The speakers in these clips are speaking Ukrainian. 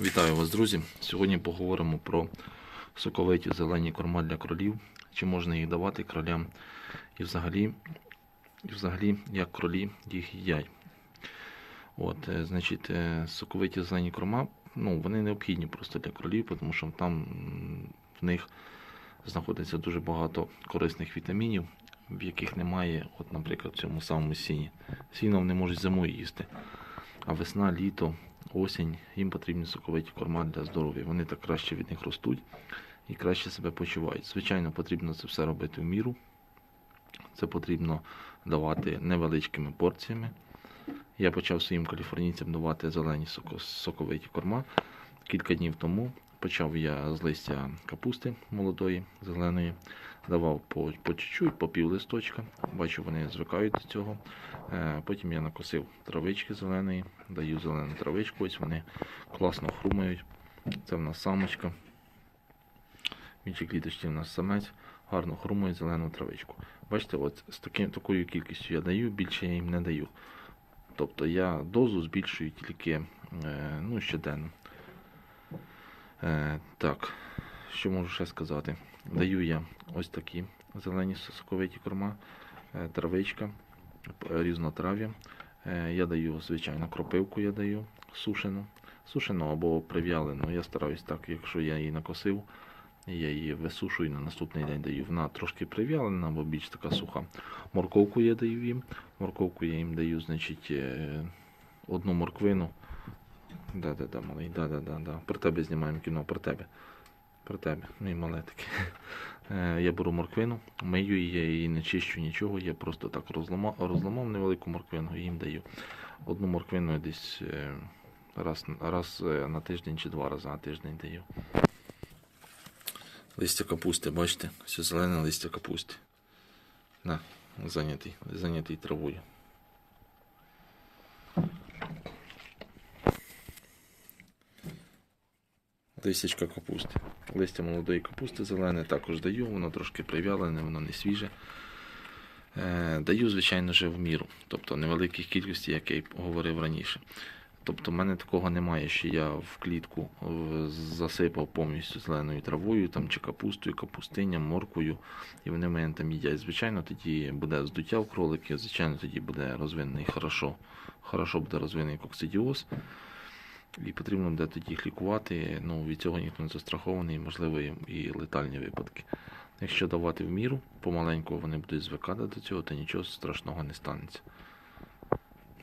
Вітаю вас, друзі. Сьогодні поговоримо про соковиті зелені корма для кролів, чи можна їх давати кролям, і взагалі, і взагалі як кролі їх їдять. От, е, значить, е, соковиті зелені корма, ну, вони необхідні просто для кролів, тому що там в них знаходиться дуже багато корисних вітамінів, в яких немає, от, наприклад, в цьому самому сіні. Сіно вони можуть зимою їсти. А весна, літо, осінь, їм потрібні соковиті корма для здоров'я. Вони так краще від них ростуть і краще себе почувають. Звичайно, потрібно це все робити в міру. Це потрібно давати невеличкими порціями. Я почав своїм каліфорнійцям давати зелені соковиті корма. Кілька днів тому почав я з листя капусти молодої, зеленої, давав по, по чуть-чуть, по пів листочка. Бачу, вони звикають до цього. Е, Потім я накосив травички зеленої, даю зелену травичку, ось вони класно хрумають. Це в нас самочка. В іншій кліточці в нас самець, гарно хрумує зелену травичку. Бачите, от з таким, такою кількістю я даю, більше я їм не даю. Тобто я дозу збільшую тільки е, ну, щоденно. Е, так, що можу ще сказати? Даю я ось такі зелені соковиті корма, е, травичка, різнотрав'я. Е, Я даю, звичайно, кропивку я даю сушену. Сушену або прив'ялену. Я стараюсь так, якщо я її накосив, я її висушую на наступний день даю. Вона трошки прив'ялена або більш така суха. Морковку я даю їм. Морковку я їм даю, значить, одну морквину. Да-да-да, малий, да-да-да, да. Про тебе знімаємо кіно, про тебе. Про тебе, мій мале. Е, Я беру морквину, мию її не чищу нічого, я просто так розламав, розламав невелику морквину і їм даю. Одну морквину я десь е, раз, раз е, на тиждень чи два рази на тиждень даю. Листя капусти, бачите? Все зелене листя капусти. На, зайнятий, зайнятий травою. Листячка капусти. Листя молодої капусти зелене також даю, воно трошки прив'ялене, воно не свіже. Е, даю, звичайно, вже в міру, тобто невеликих кількості, як я й говорив раніше. Тобто в мене такого немає, що я в клітку засипав повністю зеленою травою, там, чи капустою, капустинням, морквою, і вони в мене там їдять. Звичайно, тоді буде здуття в кроликів, звичайно, тоді буде розвинений хорошо, хорошо буде розвинений коксидіоз. І потрібно буде тоді їх лікувати. Ну, від цього ніхто не застрахований, можливо, і- летальні випадки. Якщо давати в міру, помаленьку вони будуть звикати до цього, то нічого страшного не станеться.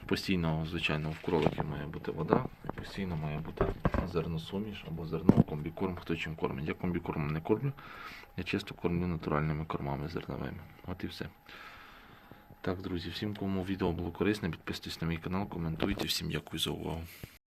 Постійно, звичайно, в кроликів має бути вода, постійно має бути зерносуміш або зерно, комбікорм, хто чим кормить. Я комбікормом не кормлю, я чисто кормлю натуральними кормами зерновими. От і все. Так, друзі, всім, кому відео було корисне, підписуйтесь на мій канал, коментуйте. Всім дякую за увагу.